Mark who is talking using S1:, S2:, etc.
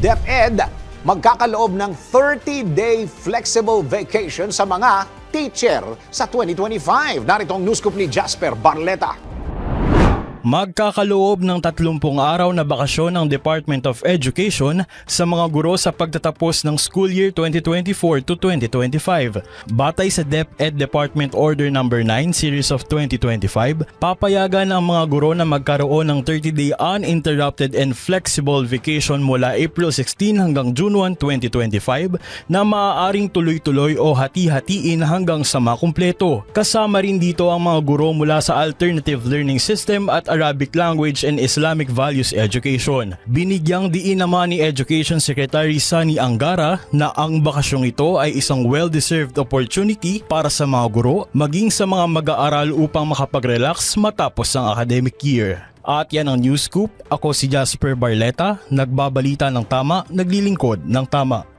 S1: DepEd magkakaloob ng 30-day flexible vacation sa mga teacher sa 2025. Narito ang news ni Jasper Barleta.
S2: Magkakaloob ng 30 araw na bakasyon ng Department of Education sa mga guro sa pagtatapos ng school year 2024 to 2025. Batay sa DepEd Department Order No. 9 Series of 2025, papayagan ang mga guro na magkaroon ng 30-day uninterrupted and flexible vacation mula April 16 hanggang June 1, 2025 na maaaring tuloy-tuloy o hati-hatiin hanggang sa makumpleto. Kasama rin dito ang mga guro mula sa Alternative Learning System at Arabic Language and Islamic Values Education. Binigyang diin naman ni Education Secretary Sani Angara na ang bakasyong ito ay isang well-deserved opportunity para sa mga guro maging sa mga mag-aaral upang makapag-relax matapos ang academic year. At yan ang News Scoop. Ako si Jasper Barleta, nagbabalita ng tama, naglilingkod ng tama.